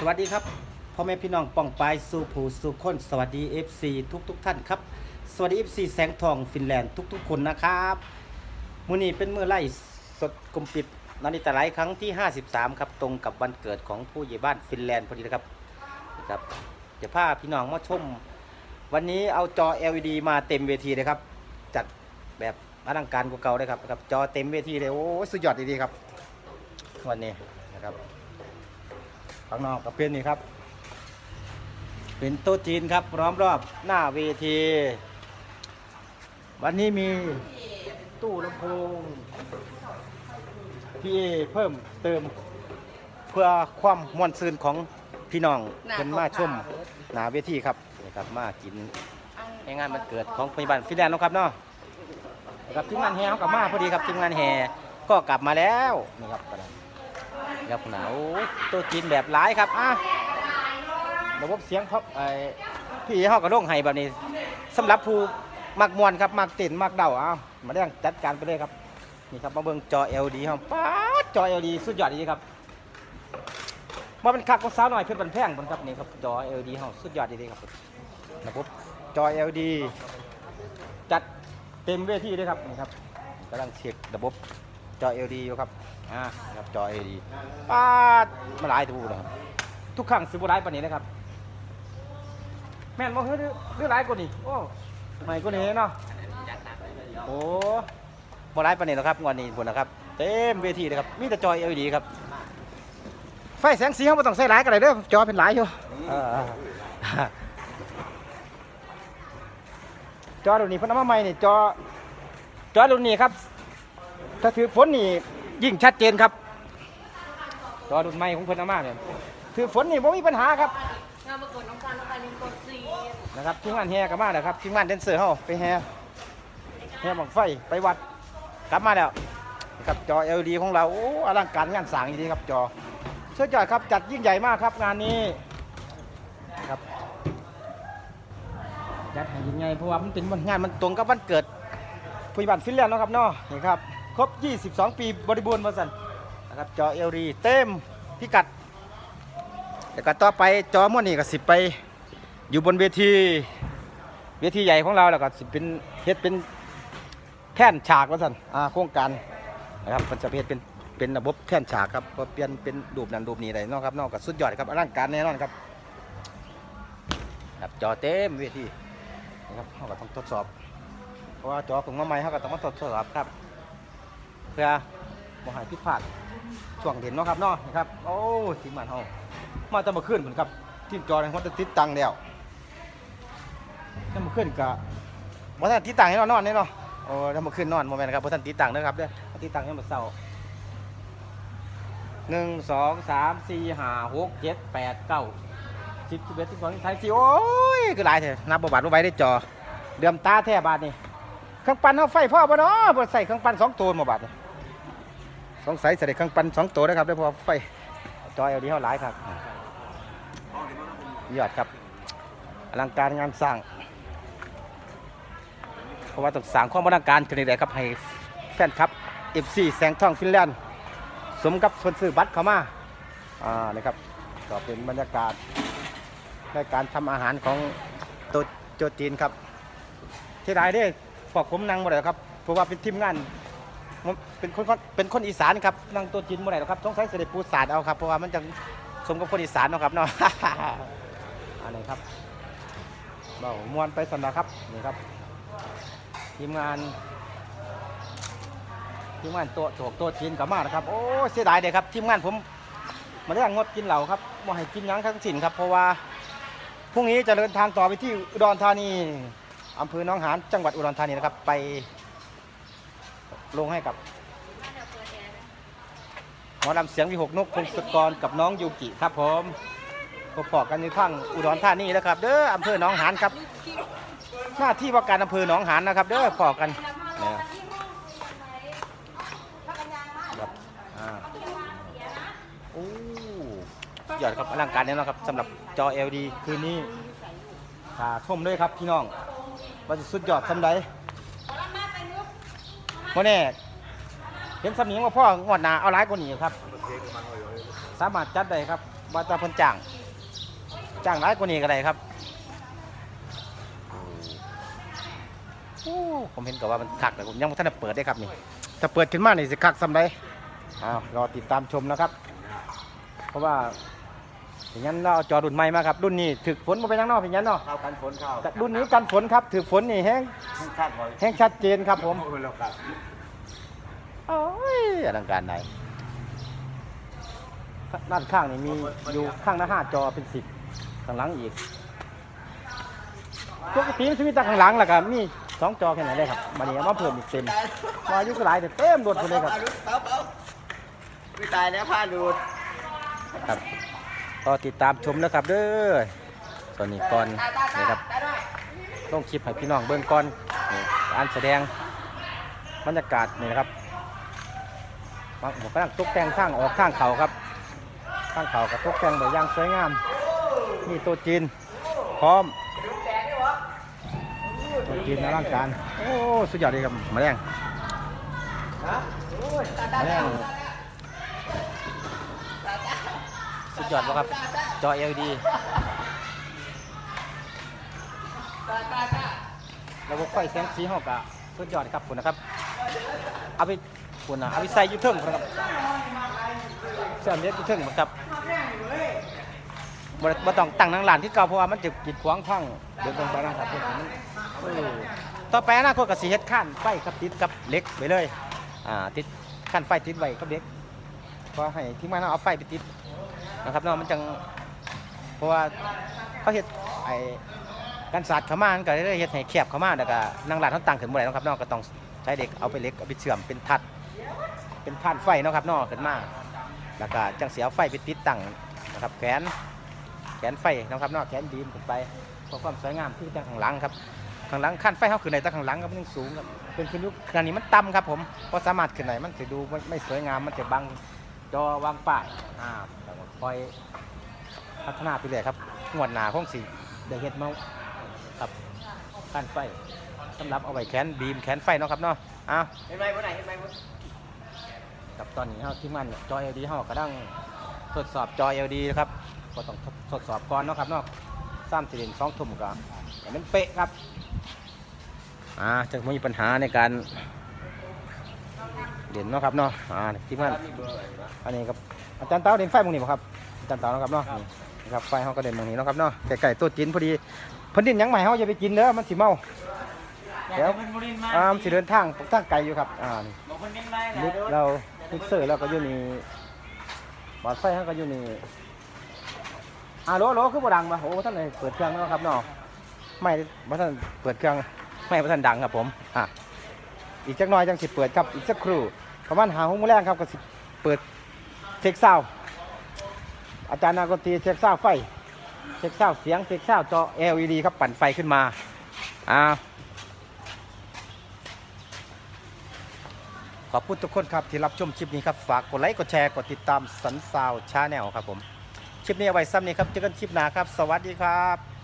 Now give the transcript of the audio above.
สวัสดีครับพ่อแม่พี่น้องป่องปายสู่ผู้สู่คน สวัสดี FC ทุกทุกท่านครับ สวัสดี FC แสงทองฟินแลนด์ทุกๆคนนะครับมื้อนี้เป็นมื้อไล่สดกลมปิดนาฬิตาไลครั้งที่ 53 ครับ ตรงกับวันเกิดของผู้ใหญ่บ้านฟินแลนด์พอดีนะครับนะครับจะพาพี่น้องมาชม วันนี้เอาจอ LED มาเต็มเวทีเลยครับ จัดแบบอลังการกว่าเก่าเลยครับครับ จอเต็มเวทีเลยโอ้สุดยอดดีๆครับ วันนี้นะครับ ข้างนอกก็เป็นนี่ครับ เป็นโต๊ะจีนครับล้อมรอบหน้าเวที วันนี้มีตู้ลำโพงพี่เพิ่มเติมเพื่อความมวนซืนของพี่น้องเพิ่นมาชมหน้าเวทีครับนี่ครับมากินในงานวันเกิดของพยาบาลฟินแลนด์เนาะครับเนาะนะครับทีมงานแห่เขากลับมาพอดีครับทีมงานแห่ก็กลับมาแล้วนี่ครับกำลัง ครับหนาตัวจีนแบบหลายครับอะระบบเสียงพับไอ้พี่เฮากระโดงไห้แบบนี้สำหรับผู้มักมวนครับมักเต้นมักเดาเอามาเรื่องจัดการไปเลยครับนี่ครับมาเบิ่งจอ LED เฮาป๊าดจอ LED สุดยอดดีครับมาเป็นคักของสาวหน่อยเพชรบันแพงบนครับนี่ครับจอ LED เฮาสุดยอดดีครับระบบจอ LED จัดเต็มเวทีเลยครับนี่ครับกำลังเช็คระบบจอ LED อยู่ครับ อ่าครับจอ LED ป้าดมาหลายทูเลยครับ ทุกครั้งซื้อบ่หลายปานนี้นะครับ แม่นบ่เฮ้ยหรือหรือหลายกว่านี้โอ้ใหม่กว่านี้เนาะโอ้บ่หลายปานนี้หรอกครับงวันนี้พุ่นนะครับ เต็มเวทีเลยครับ มีแต่จอ LED ครับ ไฟแสงสีเฮาบ่ต้องใส่หลายก็ได้เด้อจอเป็นหลายอยู่เออ จอรุ่นนี้เพิ่นเอามาใหม่นี่จอจอรุ่นนี้ครับ ถ้าถือฝนนี่ ยิ่งชัดเจนครับจอรุ่นใหม่ของเพิ่นเอามาเนี่ยถือฝนนี่บ่มีปัญหาครับงานประกวดน้องการน้องการลิงกดซีนะครับทีมงานแฮก็มาแล้วครับทีมงานแดนเซอร์เฮาไปแฮแฮบังไฟไปวัดกลับมาแล้วนะครับจอ LED ของเราโอ้อลังการงานสร้างดีครับจอสุดยอดครับจัดยิ่งใหญ่มากครับงานนี้ครับจัดให้ยิ่งใหญ่เพราะว่ามันเป็นวันงานมันตรงกับวันเกิดผู้ใหญ่บ้านฟินแลนด์เนาะครับเนาะนี่ครับ ครบ 22 ปีบริบูรณ์มาสั่นนะครับจอ LED เต็มพิกัด แล้วก็ต่อไปจอม้วนนี่ก็สิไป อยู่บนเวทีเวทีใหญ่ของเราแล้วก็สิเป็นเฮ็ดเป็นแท่นฉากว่าสั่นอ่าโครงการนะครับมันจะเฮ็ดเป็นเป็นระบบแท่นฉากครับพอเปลี่ยนเป็นรูปนั้นรูปนี้ได้นาะครับนอกกับสุดยอดครับอลังการแน่นอนครับครับจอเต็มเวทีนะครับเขาก็ต้องทดสอบ เพราะว่าจอของมาใหม่เขาก็ต้องมาทดสอบครับ พื่อบ่ให้ผิดพลาดช่วงเด่นเนาะครับเนาะนะครับ โอ้ทีมงานเฮามาแตะมาขึ้นเหมือนครับทีมจอเนี่ยเขาจะติดตังแล้วถ้ามาขึ้นกะบ่ทันตีตังให้เรานอนแน่เนาะโอ้ถ้ามาขึ้นนอนโมเมนต์ครับบ่ทันตีตังนะครับเด้อเอาตีตังให้มันเศร้าหนึ่งสองสามสี่ห้าหกเจ็ดแปดเก้าสิบสิบเอ็ดสิบสองสิบสามสิบสี่โอ้ยคือหลายเถอะนับบ่บาทบ่ใบได้จอ เดือมตาแท้บาทนี่เครื่องปั่นเอาไฟพ่อบ่เนาะบ่ใส่เครื่องปั่นสองตัวมาบาทนี่ สงสัยใส่เครื่องปันสองตัวนะครับได้พราะว่าไฟจอ LED เท่าหลายครับยอดครับอลังการงานสร้างเพราะว่าต้องสร้างความบรังการกันเลยครับให้แฟนครับ FC แสงทองฟินแลนด์สมกับคนซื้อบัตรเข้ามาอ่านะครับก็เป็นบรรยากาศในการทำอาหารของโตโจจีนครับที่ไรเด้พวกผมนั่งบ่ได้หรอกครับเพราะว่าเป็นทีมงาน ผมเป็นคนเป็นคนอีสานครับนั่งตัวจีนบ่อได้หรอกครับต้องใช้เสด็จปูสาดเอาครับเพราะว่ามันจะสมกับคนอีสานเนาะครับเนาะอันนี้ครับเบามวนไปสันนะครับนี่ครับทีมงานทีมงานต๊ะโถกต๊ะจีนกลับมานะครับโอ้เสียดายเลยครับทีมงานผมมาเรื่องงดกินเหล้าครับม่ให้กินหยังทั้งสินครับเพราะว่าพรุ่งนี้จะเดินทางต่อไปที่อุดรธานีอำเภอหนองหานจังหวัดอุดรธานีนะครับไป ลงให้กับหมอลำเสียงวิหกนกพงศกรกับน้องยูกิครับผมพบๆกันในทางอุดรธานีแล้วครับ เด้ออำเภอหนองหานครับ หน้าที่ว่าการอำเภอหนองหานนะครับ เด้อพอกันนะครับโอ้ยอดครับอลังการแน่นอนครับสำหรับจอ LED คืนนี้ขาชมด้วยครับพี่น้องว่าจะสุดยอดสำใดวันนี้เห็นสำเนียงว่าพ่องวดหนาเอาร้ายกว่านี้ครับ สามารถจัดได้ครับว่าแตาเพิ่นจ้างจ้างหลายกว่านี้ก็ได้ครับโอ้ผมเห็นกับว่ามันคักแต่ผมยังบ่ทันได้เปิดได้ครับนี่ถ้าเปิดขึ้นมานี่สิคักซำใดอ้าวรอติดตามชมนะครับ เพราะว่า อย่างนั้นเราเอาจอรุ่นใหม่มาครับรุ่นนี้ถึกฝนมาไปยังนอกอย่างนั้นเนาะเข้ากันฝนเข้าแต่รุ่นนี้กันฝนครับถึกฝนนี่แห้งคาดหอยแห้งชัดเจนครับผมโอ้ยเราครับโอ้ยอลังการไหนด้านข้างนี่มีอยู่ข้างละห้าจอเป็นสิบข้างหลังอีกปกติมันจะมีแต่ข้างหลังแหละครับมีสองจอแค่ไหนได้ครับมันนี้เอามาเพิ่มอีกเต็มมาอายุก็หลายแต่เต็มรถไปเลยครับเปล่าเปล่าไม่ตายแล้วผ้าดูดครับ ก็ติดตามชมนะครับเด้อตอนนี้ก่อนนะครับต้องคลิปให้พี่น้องเบิ่งก่อนนี่การแสดงบรรยากาศนี่นะครับบาผมกำลังตกแต่งข้างออกข้างเขาครับ ข้างเขากับตกแต่งแบบย่างสวยงามนี่ตัวจีนพร้อมตัวจีนอลังการโอ้สุดยอดเลยครับแมาแรงมาแรง สุดยอดวะครับจอ LED ระบบไฟแสงสีหอกอะสุดยอดครับคุณนะครับเอาไปคุณนะเอาไปใส่ยูเทิงพุ่นะครับเสื่อมเล็ดยูเทิงพุ่นครับบ่ต้องตั้งนังหลานที่เก่าเพราะว่ามันจะกีดขวางทางเดินตรงไปนะครับต่อไปนาคตก็สิเฮ็ดขั้นไฟกับติดกับเล็กไปเลยอ่าติดขั้นไฟติดไว้กับเล็กเพราะให้ที่มาเอาไฟไปติด นะครับเนาะมันจังเพราะว่าเขาเฮ็ดไอ้การสาดเขามามันก็เลยเฮ็ดให้แคบเข้ามาแล้วก็นั่งหลานเขาตั้งขึ้นบ่ได้เนาะครับเนาะก็ต้องใช้เหล็กเอาไปเล็กเอาไปเชื่อมเป็นทัด เป็นผ่านไฟเนาะครับเนอกขึ้นมาแล้วก็จังเสียไฟไปติดตั้งนะครับแขนแขนไฟนะครับเนอกแขนบีมขึ้นไปเพื่อความสวยงามที่จังข้างหลังครับข้างหลังขั้นไฟเขาขึ้นในต่ข้างหลังครับมันยังสูงครับเป็นขึ้นยุคขณะนี้มันต่ำครับผมเพอสามารถขึ้นไหนมันจะดูไม่ไม่สวยงามมันจะบัง จอวางป้ายอ่าแล้วก็คอยพัฒนาไปเลยครับงวดหนาของสีเดเฮ็ดเมาครับขั้นไฟสำหรับเอาไว้แขนบีมแขนไฟเนาะครับเนาะอ้าวเห็นไหมบนไหนเห็นไหมบนกับตอนนี้เฮาที่มันจอ LED เฮาก็ดังทดสอบจอ LED นะครับก็ต้องทดทดสอบก่อนเนาะครับเนาะสามสี่เดือนสองทุ่มก็ให้มันเป๊ะครับอ่าจะไม่มีปัญหาในการ เด่นเนาะครับเนาะอ่าที่มันมีเบอร์อะไรวะอันนี้ครับอาจารย์เต้าเด่นไฟมึงนี่บ่ครับอาจารย์เต้าเนาะครับเนาะนี่นะครับไฟเฮาก็เด่นมึงนี้เนาะครับเนาะไก่ๆตัวจีนพอดีเพิ่นดินหยังใหม่เฮาอย่าไปกินเด้อมันสิเมาเดี๋ยวเป็นบรินมาอ่ามันสิเดินทางทางไกลอยู่ครับอ่านี่บอกคนเป็นไม้ลิฟต์เราลิฟต์เซอร์เราก็อยู่นี่บอดไฟเขาก็อยู่นี่อ่าโหลโหลคือบ่ดังมาโอ้ท่านเลยเปิดเครื่องแล้วครับเนาะไม่บ่ท่านเปิดเครื่องไม่บ่ท่านดังครับผมอะอีกจักหน่อยจังสิเปิดครับอีกสักครู่ ประมาณหาหงแรงครับก็สิเปิดเช็คซาวด์อาจารย์นากตรีเช็คซาวด์ไฟเช็คซาวด์เสียงเช็คซาวด์จอ LED ครับปั่นไฟขึ้นมาอ่าขอบคุณทุกคนครับที่รับชมคลิปนี้ครับฝากกดไลค์กดแชร์กดติดตามสันซาวชาแนลครับผมคลิปนี้เอาไว้ซ้ำนี้ครับเจอกันคลิปหน้าครับ สวัสดีครับ